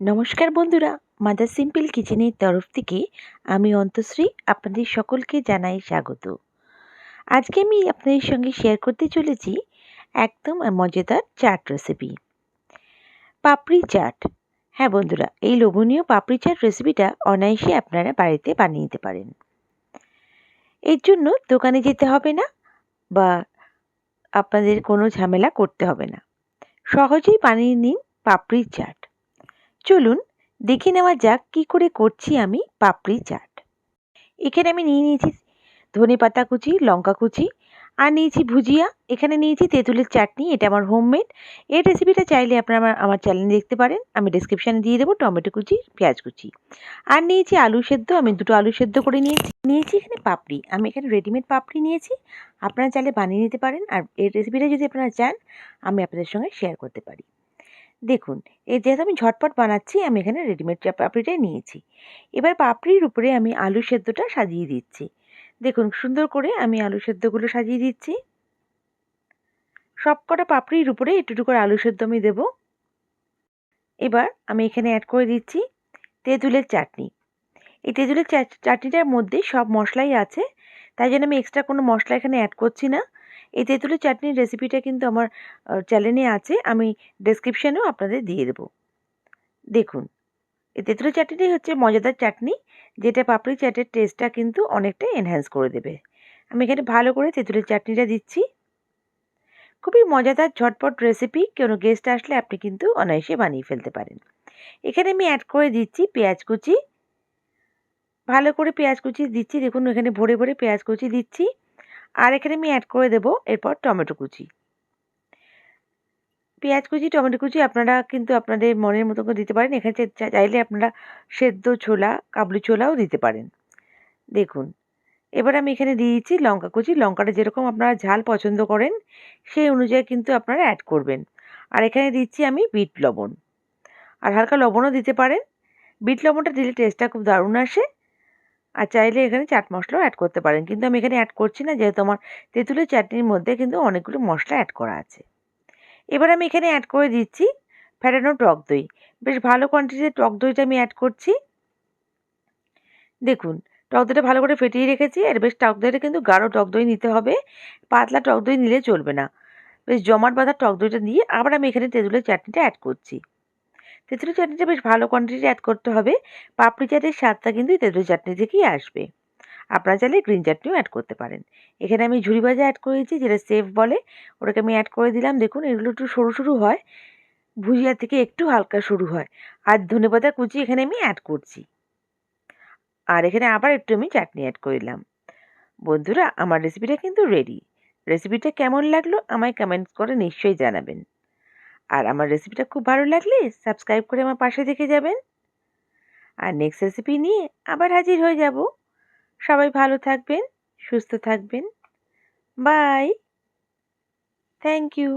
নমস্কার বন্ধুরা, mother simple কিচেনের তরফ থেকে আমি অন্তশ্রী আপনাদের সকলকে জানাই স্বাগত। আজকে আমি আপনাদের সঙ্গে শেয়ার করতে চলেছি একদম মজাদার চাট রেসিপি পাপড়ি চাট। হ্যাঁ বন্ধুরা, এই লোভনীয় পাপড়ি চাট রেসিপিটা অনায়াসে আপনারা বাড়িতে বানিয়ে নিতে পারেন। এর জন্য দোকানে যেতে হবে না বা আপনাদের কোনো ঝামেলা করতে হবে না। সহজেই বানিয়ে নিন পাপড়ি চাট। চলুন দেখে নেওয়া যাক কি করে করছি আমি পাপড়ি চাট। এখানে আমি নিয়ে নিয়েছি ধনে পাতা কুচি, লঙ্কা কুচি, আর নিয়েছি ভুজিয়া। এখানে নিয়েছি তেঁতুলের চাটনি, এটা আমার হোমমেড এই রেসিপিটা চাইলে আপনারা আমার আমার চ্যানেলে দেখতে পারেন। আমি ডিসক্রিপশানে দিয়ে দেবো টমেটো কুচি, পেঁয়াজ কুচি। আর নিয়েছি আলু সেদ্ধ, আমি দুটো আলু সেদ্ধ করে নিয়েছি। নিয়েছি এখানে পাপড়ি। আমি এখানে রেডিমেড পাপড়ি নিয়েছি। আপনারা চাইলে বানিয়ে নিতে পারেন। আর এই রেসিপিটা যদি আপনারা চান, আমি আপনাদের সঙ্গে শেয়ার করতে পারি। দেখুন, এই যেহেতু আমি ঝটপট বানাচ্ছি, আমি এখানে রেডিমেড পাপড়িটাই নিয়েছি। এবার পাপড়ির উপরে আমি আলু সেদ্ধটা সাজিয়ে দিচ্ছি। দেখুন, সুন্দর করে আমি আলু সেদ্ধগুলো সাজিয়ে দিচ্ছি। সব কটা পাপড়ির উপরে একটু করে আলু সেদ্ধ আমি দেবো। এবার আমি এখানে অ্যাড করে দিচ্ছি তেঁতুলের চাটনি। এই তেঁতুলের চাটনিটার মধ্যে সব মশলাই আছে, তাই জন্য আমি এক্সট্রা কোনো মশলা এখানে অ্যাড করছি না। এই তেঁতুলের চাটনির রেসিপিটা কিন্তু আমার চ্যানেলে আছে, আমি ডেসক্রিপশানেও আপনাদের দিয়ে দেবো। দেখুন, এই তেঁতুলের চাটনিটাই হচ্ছে মজাদার চাটনি, যেটা পাপড়ি চাটের টেস্টটা কিন্তু অনেকটা এনহ্যান্স করে দেবে। আমি এখানে ভালো করে তেঁতুলের চাটনিটা দিচ্ছি। খুবই মজাদার ঝটপট রেসিপি কোনো গেস্ট আসলে আপনি কিন্তু অনায়াসে বানিয়ে ফেলতে পারেন। এখানে আমি অ্যাড করে দিচ্ছি পেঁয়াজ কুচি। ভালো করে পেঁয়াজ কুচি দিচ্ছি, দেখুন এখানে ভরে ভরে পেঁয়াজ কুচি দিচ্ছি। আর এখানে আমি অ্যাড করে দেবো এরপর টমেটো কুচি। পেঁয়াজ কুচি, টমেটো কুচি আপনারা কিন্তু আপনাদের মনের মতো করে দিতে পারেন। এখানে চাইলে আপনারা সেদ্ধ ছোলা, কাবলি ছোলাও দিতে পারেন। দেখুন, এবার আমি এখানে দিয়ে দিচ্ছি লঙ্কা কুচি। লঙ্কাটা যেরকম আপনারা ঝাল পছন্দ করেন, সেই অনুযায়ী কিন্তু আপনারা অ্যাড করবেন। আর এখানে দিচ্ছি আমি বিট লবণ। আর হালকা লবণও দিতে পারেন। বিট লবণটা দিলে টেস্টটা খুব দারুণ আসে। আর চাইলে এখানে চাট মশলাও অ্যাড করতে পারেন। কিন্তু আমি এখানে অ্যাড করছি না, যেহেতু আমার তেঁতুলের চাটনির মধ্যে কিন্তু অনেকগুলো মশলা অ্যাড করা আছে। এবার আমি এখানে অ্যাড করে দিচ্ছি ফেটানো টক দই। বেশ ভালো কোয়ান্টিটির টক দইটা আমি অ্যাড করছি। দেখুন, টক দইটা ভালো করে ফেটিয়ে রেখেছি, আর বেশ টক দইটা কিন্তু গাঢ় টক দই নিতে হবে। পাতলা টক দই নিলে চলবে না। বেশ জমাট বাঁধা টক দইটা দিয়ে আবার আমি এখানে তেঁতুলের চাটনিটা অ্যাড করছি। তেঁতুলের চাটনিটা বেশ ভালো কোয়ান্টিটি অ্যাড করতে হবে। পাপড়ি চাটের স্বাদটা কিন্তু তেঁতুলের চাটনি থেকেই আসবে। আপনারা চাইলে গ্রিন চাটনিও অ্যাড করতে পারেন। এখানে আমি ঝুড়ি ভাজা অ্যাড করেছি, যেটা সেফ বলে। ওটাকে আমি অ্যাড করে দিলাম। দেখুন, এগুলো একটু সরু সরু হয়। ভুজিয়া থেকে একটু হালকা শুরু হয়। আর ধনেপাতা কুচি এখানে আমি অ্যাড করছি। আর এখানে আবার একটু আমি চাটনি অ্যাড করলাম বন্ধুরা, আমার রেসিপিটা কিন্তু রেডি রেসিপিটা কেমন লাগল আমায় কমেন্টস করে নিশ্চয়ই জানাবেন। আর আমার রেসিপিটা খুব ভালো লাগলে সাবস্ক্রাইব করে আমার পাশে দেখে যাবেন। আর নেক্সট রেসিপি নিয়ে আবার হাজির হয়ে যাব। সবাই ভালো থাকবেন, সুস্থ থাকবেন। Bye thank you